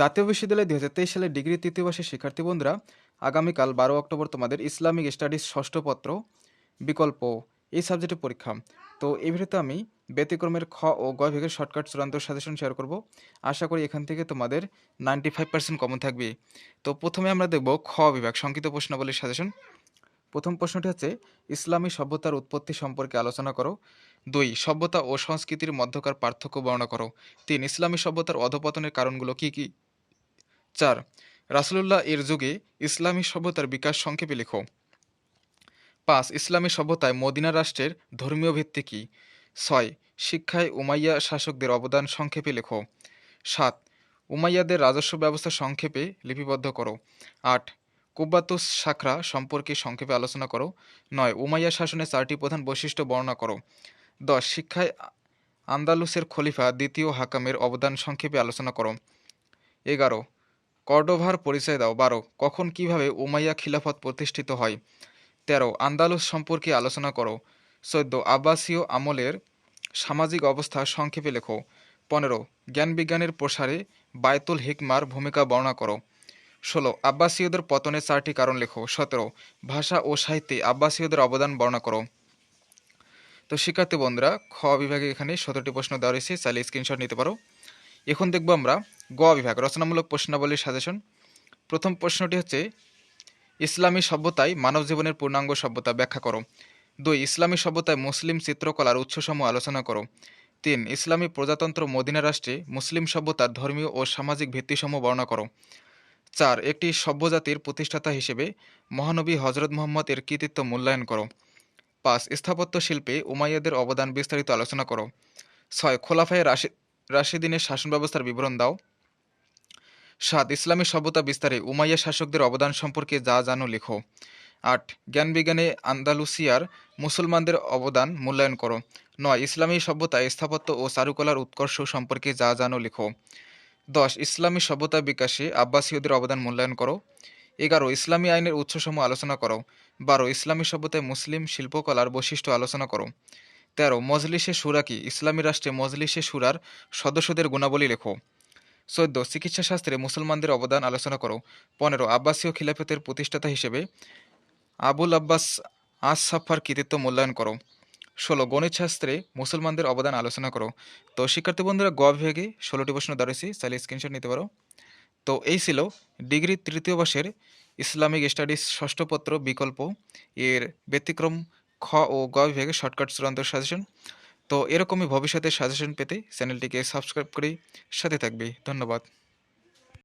জাতীয় বিশ্ববিদ্যালয় দুই হাজার তেইশ সালের ডিগ্রি তৃতীয় বর্ষের শিক্ষার্থী বন্ধুরা, আগামীকাল বারো অক্টোবর তোমাদের ইসলামিক স্টাডিজ ষষ্ঠ পত্র, বিকল্প এই সাবজেক্টের পরীক্ষা। তো এই ভিডিওতে আমি ব্যতিক্রমের খ ও গ বিভাগের শর্টকাট চূড়ান্ত সাজেশন শেয়ার করব। আশা করি এখান থেকে তোমাদের নাইনটি ফাইভ পার্সেন্ট কমন থাকবে। তো প্রথমে আমরা দেখব খ বিভাগ, সংক্ষিপ্ত প্রশ্নাবলীর সাজেশন। প্রথম প্রশ্নটি হচ্ছে, ইসলামী সভ্যতার উৎপত্তি সম্পর্কে আলোচনা করো। দুই, সভ্যতা ও সংস্কৃতির মধ্যকার পার্থক্য বর্ণনা করো। তিন, ইসলামী সভ্যতার অধপতনের কারণগুলো কি কি? চার, রাসুলুল্লাহ এর যুগে ইসলামী সভ্যতার বিকাশ সংক্ষেপে লেখো। পাঁচ, ইসলামী সভ্যতায় মদিনা রাষ্ট্রের ধর্মীয় ভিত্তি কী? ছয়, শিক্ষায় উমাইয়া শাসকদের অবদান সংক্ষেপে লেখো। সাত, উমাইয়াদের রাজস্ব ব্যবস্থা সংক্ষেপে লিপিবদ্ধ করো। আট, কুব্বাতুস শাখরা সম্পর্কে সংক্ষেপে আলোচনা করো। নয়, উমাইয়া শাসনের চারটি প্রধান বৈশিষ্ট্য বর্ণনা করো। দশ, শিক্ষায় আন্দালুসের খলিফা দ্বিতীয় হাকামের অবদান সংক্ষেপে আলোচনা করো। এগারো কর্ডোভার পরিচয় দাও। বারো, কখন, কীভাবে উমাইয়া খিলাফত প্রতিষ্ঠিত হয়? তেরো, আন্দালুস সম্পর্কে আলোচনা করো। চোদ্দ, আব্বাসীয় আমলের সামাজিক অবস্থা সংক্ষেপে লেখো। পনেরো জ্ঞান বিজ্ঞানের প্রসারে বায়তুল হিকমার ভূমিকা বর্ণনা করো। ষোলো, আব্বাসীয়দের পতনের চারটি কারণ লেখো। সতেরো, ভাষা ও সাহিত্যে আব্বাসীয়দের অবদান বর্ণনা করো। তো শিক্ষার্থী বন্ধুরা, খ বিভাগে এখানে সতেরোটি প্রশ্ন দেওয়া রয়েছে। চাইলে স্ক্রিনশট নিতে পারো। এখন দেখব আমরা গ বিভাগ, রচনামূলক প্রশ্নাবলীর সাজেশন প্রথম প্রশ্নটি হচ্ছে, ইসলামী সভ্যতায় মানব জীবনের পূর্ণাঙ্গ সভ্যতা ব্যাখ্যা করো। দুই, ইসলামী সভ্যতায় মুসলিম চিত্রকলার উৎসসমূহ আলোচনা করো। তিন, ইসলামী প্রজাতন্ত্র মদিনা রাষ্ট্রে মুসলিম সভ্যতার ধর্মীয় ও সামাজিক ভিত্তিসমূহ বর্ণনা করো। চার, একটি সভ্যজাতির প্রতিষ্ঠাতা হিসেবে মহানবী হজরত মোহাম্মদ এর কৃতিত্ব মূল্যায়ন করো। পাঁচ, স্থাপত্য শিল্পে উমাইয়াদের অবদান বিস্তারিত আলোচনা করো। ছয়, খোলাফায় রাশি, রাশিদিনের শাসন ব্যবস্থার বিবরণ দাও। সাত, ইসলামী সভ্যতা বিস্তারে উমাইয়া শাসকদের অবদান সম্পর্কে যা জানো লেখো। আট, জ্ঞান বিজ্ঞানে আন্দালুসিয়ার মুসলমানদের অবদান মূল্যায়ন করো। নয়, ইসলামী সভ্যতায় স্থাপত্য ও চারুকলার উৎকর্ষ সম্পর্কে যা জানো লেখো। দশ, ইসলামী সভ্যতা বিকাশে আব্বাসীয়দের অবদান মূল্যায়ন করো। এগারো, ইসলামী আইনের উৎসসমূহ আলোচনা করো। বারো, ইসলামী সভ্যতায় মুসলিম শিল্পকলার বৈশিষ্ট্য আলোচনা করো। তেরো, মজলিসে সুরা কি? ইসলামী রাষ্ট্রে মজলিসে সুরার সদস্যদের গুণাবলী লেখো। চোদ্দ চিকিৎসাশাস্ত্রে মুসলমানদের অবদান আলোচনা করো। পনেরো, আব্বাসীয় খিলাফতের প্রতিষ্ঠাতা হিসেবে আবুল আব্বাস আস সাফার কৃতিত্ব মূল্যায়ন করো। ষোলো গণিত শাস্ত্রে মুসলমানদের অবদান আলোচনা করো। তো, শিক্ষার্থী বন্ধুরা, গ বিভাগে ষোলোটি প্রশ্ন দাঁড়িয়েছি, চাইলে স্ক্রিনশট নিতে পারো। তো, এই ছিল ডিগ্রি তৃতীয় বর্ষের ইসলামিক স্টাডিজ ষষ্ঠ পত্র বিকল্প। এর ব্যতিক্রম খ ও গ বিভাগে শর্টকাট চূড়ান্ত সাজেশন তো এরকমই ভবিষ্যতে সাজেশন পেতে চ্যানেলটিকে সাবস্ক্রাইব করে সাথে থাকবে। ধন্যবাদ।